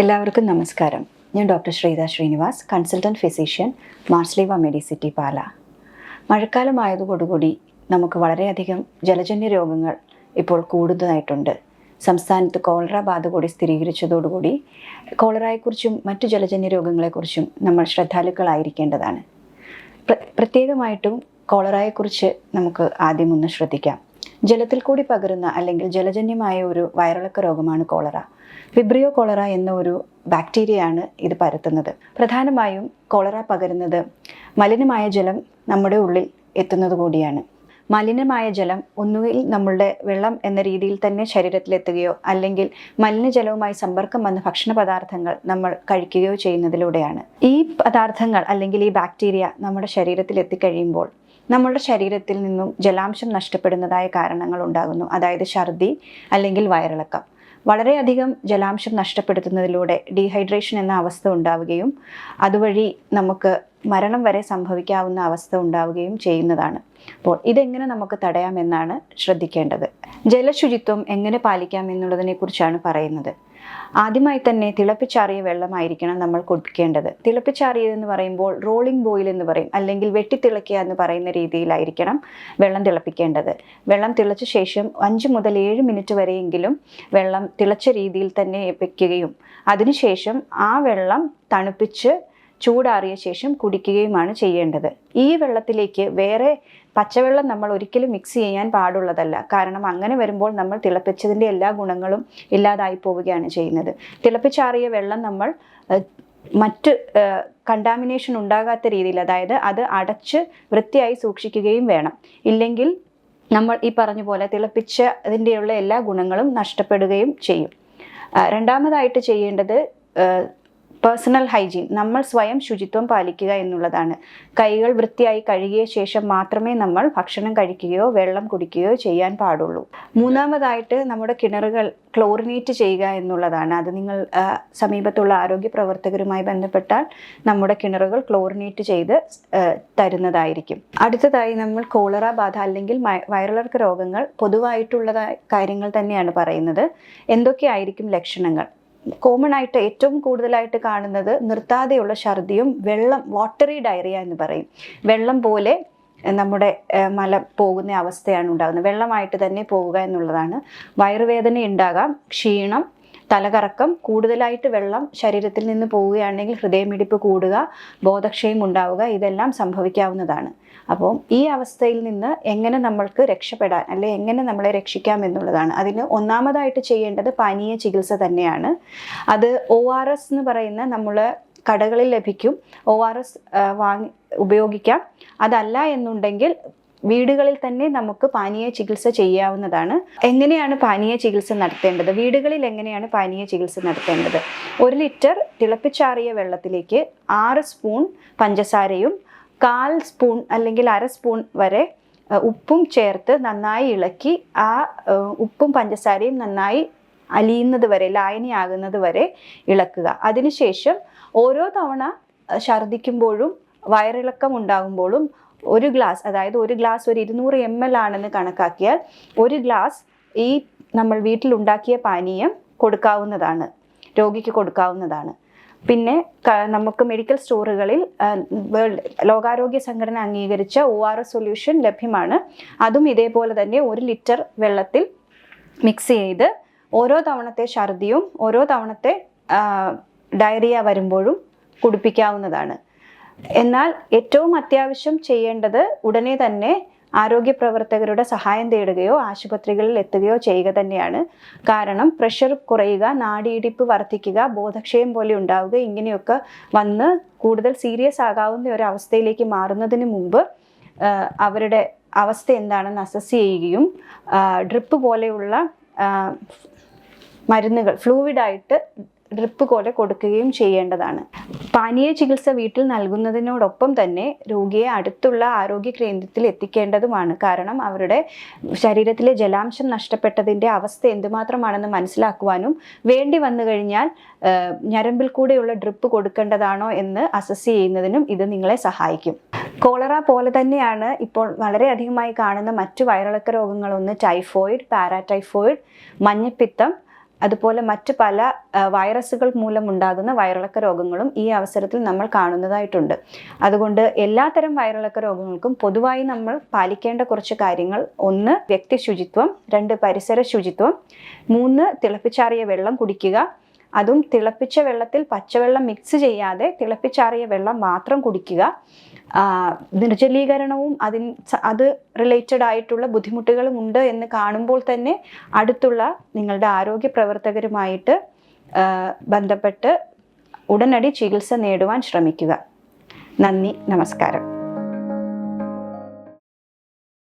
എല്ലാവർക്കും നമസ്കാരം. ഞാൻ doctor Sreetha Srinivas consultant physician Mar Sleeva medicity Pala. മഴക്കാലമായതോടുകൂടി നമുക്ക് വളരെയധികം ജലജന്യ രോഗങ്ങൾ ഇപ്പോൾ കൂടുതലായിട്ടുണ്ട്. സംസ്ഥാനത്ത് കോളറ ബാധ കൂടി സ്ഥിരീകരിച്ചതോടുകൂടി കോളറയെക്കുറിച്ചും മറ്റു ജലജന്യ രോഗങ്ങളെക്കുറിച്ചും നമ്മൾ ശ്രദ്ധാലുക്കളായിരിക്കേണ്ടതാണ്. പ്ര- പ്രത്യേകമായിട്ടും കോളറയെക്കുറിച്ച് നമുക്ക് ആദ്യം ഒന്ന് ശ്രദ്ധിക്കാം. ജലത്തിൽ കൂടി പകരുന്ന അല്ലെങ്കിൽ ജലജന്യമായ ഒരു വയറിളക്ക രോഗമാണ് കോളറ. വിബ്രിയോ കോളറ എന്ന ഒരു ബാക്ടീരിയയാണ് ഇത് പരത്തുന്നത്. പ്രധാനമായും കോളറ പകരുന്നത് മലിനമായ ജലം നമ്മുടെ ഉള്ളിൽ എത്തുന്നത് കൂടിയാണ്. മലിനമായ ജലം ഒന്നുകിൽ നമ്മളുടെ വെള്ളം എന്ന രീതിയിൽ തന്നെ ശരീരത്തിലെത്തുകയോ അല്ലെങ്കിൽ മലിനജലവുമായി സമ്പർക്കം വന്ന ഭക്ഷണ പദാർത്ഥങ്ങൾ നമ്മൾ കഴിക്കുകയോ ചെയ്യുന്നതിലൂടെയാണ്. ഈ പദാർത്ഥങ്ങൾ അല്ലെങ്കിൽ ഈ ബാക്ടീരിയ നമ്മുടെ ശരീരത്തിൽ എത്തിക്കഴിയുമ്പോൾ നമ്മളുടെ ശരീരത്തിൽ നിന്നും ജലാംശം നഷ്ടപ്പെടുന്നതായ കാരണങ്ങൾ ഉണ്ടാകുന്നു. അതായത് ഛർദി അല്ലെങ്കിൽ വയറിളക്കം. വളരെയധികം ജലാംശം നഷ്ടപ്പെടുത്തുന്നതിലൂടെ ഡീഹൈഡ്രേഷൻ എന്ന അവസ്ഥ ഉണ്ടാവുകയും അതുവഴി നമുക്ക് മരണം വരെ സംഭവിക്കാവുന്ന അവസ്ഥ ഉണ്ടാവുകയും ചെയ്യുന്നതാണ്. അപ്പോൾ ഇതെങ്ങനെ നമുക്ക് തടയാമെന്നാണ് ശ്രദ്ധിക്കേണ്ടത്. ജലശുചിത്വം എങ്ങനെ പാലിക്കാം എന്നുള്ളതിനെക്കുറിച്ചാണ് പറയുന്നത്. ആദ്യമായി തന്നെ തിളപ്പിച്ചാറിയ വെള്ളമായിരിക്കണം നമ്മൾ കുടിക്കേണ്ടത്. തിളപ്പിച്ചാറിയതെന്ന് പറയുമ്പോൾ റോളിംഗ് ബോയിൽ എന്ന് പറയും അല്ലെങ്കിൽ വെട്ടിത്തിളയ്ക്കുക എന്ന് പറയുന്ന രീതിയിലായിരിക്കണം വെള്ളം തിളപ്പിക്കേണ്ടത്. വെള്ളം തിളച്ച ശേഷം അഞ്ച് മുതൽ ഏഴ് മിനിറ്റ് വരെയെങ്കിലും വെള്ളം തിളച്ച രീതിയിൽ തന്നെ വയ്ക്കുകയും അതിനുശേഷം ആ വെള്ളം തണുപ്പിച്ച് ചൂടാറിയ ശേഷം കുടിക്കുകയുമാണ് ചെയ്യേണ്ടത്. ഈ വെള്ളത്തിലേക്ക് വേറെ പച്ചവെള്ളം നമ്മൾ ഒരിക്കലും മിക്സ് ചെയ്യാൻ പാടുള്ളതല്ല. കാരണം അങ്ങനെ വരുമ്പോൾ നമ്മൾ തിളപ്പിച്ചതിന്റെ എല്ലാ ഗുണങ്ങളും ഇല്ലാതായി പോവുകയാണ് ചെയ്യുന്നത്. തിളപ്പിച്ചാറിയ വെള്ളം നമ്മൾ മറ്റ് കണ്ടാമിനേഷൻ ഉണ്ടാകാത്ത രീതിയിൽ അതായത് അത് അടച്ച് വൃത്തിയായി സൂക്ഷിക്കുകയും വേണം. ഇല്ലെങ്കിൽ നമ്മൾ ഈ പറഞ്ഞ പോലെ തിളപ്പിച്ച അതിന്റെയുള്ള എല്ലാ ഗുണങ്ങളും നഷ്ടപ്പെടുകയും ചെയ്യും. രണ്ടാമതായിട്ട് ചെയ്യേണ്ടത് പേഴ്സണൽ ഹൈജീൻ നമ്മൾ സ്വയം ശുചിത്വം പാലിക്കുക എന്നുള്ളതാണ്. കൈകൾ വൃത്തിയായി കഴുകിയ ശേഷം മാത്രമേ നമ്മൾ ഭക്ഷണം കഴിക്കുകയോ വെള്ളം കുടിക്കുകയോ ചെയ്യാൻ പാടുള്ളൂ. മൂന്നാമതായിട്ട് നമ്മുടെ കിണറുകൾ ക്ലോറിനേറ്റ് ചെയ്യുക എന്നുള്ളതാണ്. അത് നിങ്ങൾ സമീപത്തുള്ള ആരോഗ്യ പ്രവർത്തകരുമായി ബന്ധപ്പെട്ടാൽ നമ്മുടെ കിണറുകൾ ക്ലോറിനേറ്റ് ചെയ്ത് തരുന്നതായിരിക്കും. അടുത്തതായി നമ്മൾ കോളറ ബാധ അല്ലെങ്കിൽ വയറിളക്ക രോഗങ്ങൾ പൊതുവായിട്ടുള്ള കാര്യങ്ങൾ തന്നെയാണ് പറയുന്നത്. എന്തൊക്കെയായിരിക്കും ലക്ഷണങ്ങൾ? കോമൺ ആയിട്ട് ഏറ്റവും കൂടുതലായിട്ട് കാണുന്നത് നിർത്താതെയുള്ള ഛർദിയും വെള്ളം വാട്ടറി ഡയറിയ എന്ന് പറയും. വെള്ളം പോലെ നമ്മുടെ മല പോകുന്ന അവസ്ഥയാണ് ഉണ്ടാകുന്നത്. വെള്ളമായിട്ട് തന്നെ പോവുക എന്നുള്ളതാണ്. വയറുവേദന ഉണ്ടാകാം ക്ഷീണം തലകറക്കം കൂടുതലായിട്ട് വെള്ളം ശരീരത്തിൽ നിന്ന് പോവുകയാണെങ്കിൽ ഹൃദയമിടിപ്പ് കൂടുക ബോധക്ഷയം ഉണ്ടാവുക ഇതെല്ലാം സംഭവിക്കാവുന്നതാണ്. അപ്പോൾ ഈ അവസ്ഥയിൽ നിന്ന് എങ്ങനെ നമ്മൾക്ക് രക്ഷപ്പെടാൻ അല്ലെ എങ്ങനെ നമ്മളെ രക്ഷിക്കാം എന്നുള്ളതാണ്. അതിന് ഒന്നാമതായിട്ട് ചെയ്യേണ്ടത് പാനീയ ചികിത്സ തന്നെയാണ്. അത് ഒ ആർ എസ് എന്ന് പറയുന്ന നമ്മൾ കടകളിൽ ലഭിക്കും. ഒ ആർ എസ് വാങ്ങി ഉപയോഗിക്കാം. അതല്ല എന്നുണ്ടെങ്കിൽ വീടുകളിൽ തന്നെ നമുക്ക് പാനീയ ചികിത്സ ചെയ്യാവുന്നതാണ്. എങ്ങനെയാണ് പാനീയ ചികിത്സ നടത്തേണ്ടത്? വീടുകളിൽ എങ്ങനെയാണ് പാനീയ ചികിത്സ നടത്തേണ്ടത്? ഒരു ലിറ്റർ തിളപ്പിച്ചാറിയ വെള്ളത്തിലേക്ക് ആറ് സ്പൂൺ പഞ്ചസാരയും കാൽ സ്പൂൺ അല്ലെങ്കിൽ അര സ്പൂൺ വരെ ഉപ്പും ചേർത്ത് നന്നായി ഇളക്കി ആ ഉപ്പും പഞ്ചസാരയും നന്നായി അലിയുന്നത് വരെ ലായനിയാകുന്നത് വരെ ഇളക്കുക. അതിനുശേഷം ഓരോ തവണ ഛർദിക്കുമ്പോഴും വയറിളക്കം ഉണ്ടാകുമ്പോഴും ഒരു ഗ്ലാസ് അതായത് ഒരു ഗ്ലാസ് ഒരു ഇരുന്നൂറ് എം എൽ ആണെന്ന് കണക്കാക്കിയാൽ ഒരു ഗ്ലാസ് ഈ നമ്മൾ വീട്ടിലുണ്ടാക്കിയ പാനീയം കൊടുക്കാവുന്നതാണ് രോഗിക്ക് കൊടുക്കാവുന്നതാണ്. പിന്നെ നമുക്ക് മെഡിക്കൽ സ്റ്റോറുകളിൽ വേൾഡ് ലോകാരോഗ്യ സംഘടന അംഗീകരിച്ച ഒ ആർ എസ് സൊല്യൂഷൻ ലഭ്യമാണ്. അതും ഇതേപോലെ തന്നെ ഒരു ലിറ്റർ വെള്ളത്തിൽ മിക്സ് ചെയ്ത് ഓരോ തവണത്തെ ഛർദിയും ഓരോ തവണത്തെ ഡയറിയ വരുമ്പോഴും കുടിപ്പിക്കാവുന്നതാണ്. എന്നാൽ ഏറ്റവും അത്യാവശ്യം ചെയ്യേണ്ടത് ഉടനെ തന്നെ ആരോഗ്യ പ്രവർത്തകരുടെ സഹായം തേടുകയോ ആശുപത്രികളിൽ എത്തുകയോ ചെയ്യുക തന്നെയാണ്. കാരണം പ്രഷർ കുറയുക നാടിയിടിപ്പ് വർദ്ധിക്കുക ബോധക്ഷയം പോലെ ഉണ്ടാവുക ഇങ്ങനെയൊക്കെ വന്ന് കൂടുതൽ സീരിയസ് ആകാവുന്ന ഒരു അവസ്ഥയിലേക്ക് മാറുന്നതിന് മുമ്പ് അവരുടെ അവസ്ഥ എന്താണെന്ന് അസസ് ചെയ്യുകയും ഡ്രിപ്പ് പോലെയുള്ള മരുന്നുകൾ ഫ്ലൂയിഡായിട്ട് ഡ്രിപ്പ് പോലെ കൊടുക്കുകയും ചെയ്യേണ്ടതാണ്. പാനീയ ചികിത്സ വീട്ടിൽ നൽകുന്നതിനോടൊപ്പം തന്നെ രോഗിയെ അടുത്തുള്ള ആരോഗ്യ കേന്ദ്രത്തിൽ എത്തിക്കേണ്ടതുമാണ്. കാരണം അവരുടെ ശരീരത്തിലെ ജലാംശം നഷ്ടപ്പെട്ടതിന്റെ അവസ്ഥ എന്തുമാത്രമാണെന്ന് മനസ്സിലാക്കുവാനും വേണ്ടി വന്നു കഴിഞ്ഞാൽ ഞരമ്പിൽ കൂടെയുള്ള ഡ്രിപ്പ് കൊടുക്കേണ്ടതാണോ എന്ന് അസസ് ചെയ്യുന്നതിനും ഇത് നിങ്ങളെ സഹായിക്കും. കോളറ പോലെ തന്നെയാണ് ഇപ്പോൾ വളരെയധികമായി കാണുന്ന മറ്റു വയറിളക്ക രോഗങ്ങളൊന്ന് ടൈഫോയിഡ് പാരാടൈഫോയിഡ് മഞ്ഞപ്പിത്തം അതുപോലെ മറ്റ് പല വൈറസുകൾ മൂലമുണ്ടാകുന്ന വയറിളക്ക രോഗങ്ങളും ഈ അവസരത്തിൽ നമ്മൾ കാണുന്നതായിട്ടുണ്ട്. അതുകൊണ്ട് എല്ലാത്തരം വയറിളക്ക രോഗങ്ങൾക്കും പൊതുവായി നമ്മൾ പാലിക്കേണ്ട കുറച്ച് കാര്യങ്ങൾ. ഒന്ന് വ്യക്തി ശുചിത്വം. രണ്ട് പരിസര ശുചിത്വം. മൂന്ന് തിളപ്പിച്ചാറിയ വെള്ളം കുടിക്കുക. അതും തിളപ്പിച്ച വെള്ളത്തിൽ പച്ചവെള്ളം മിക്സ് ചെയ്യാതെ തിളപ്പിച്ചാറിയ വെള്ളം മാത്രം കുടിക്കുക. നിർജലീകരണവും അതിന് അത് റിലേറ്റഡ് ആയിട്ടുള്ള ബുദ്ധിമുട്ടുകളും ഉണ്ട് എന്ന് കാണുമ്പോൾ തന്നെ അടുത്തുള്ള നിങ്ങളുടെ ആരോഗ്യ പ്രവർത്തകരുമായിട്ട് ബന്ധപ്പെട്ട് ഉടനടി ചികിത്സ നേടുവാൻ ശ്രമിക്കുക. നന്ദി നമസ്കാരം.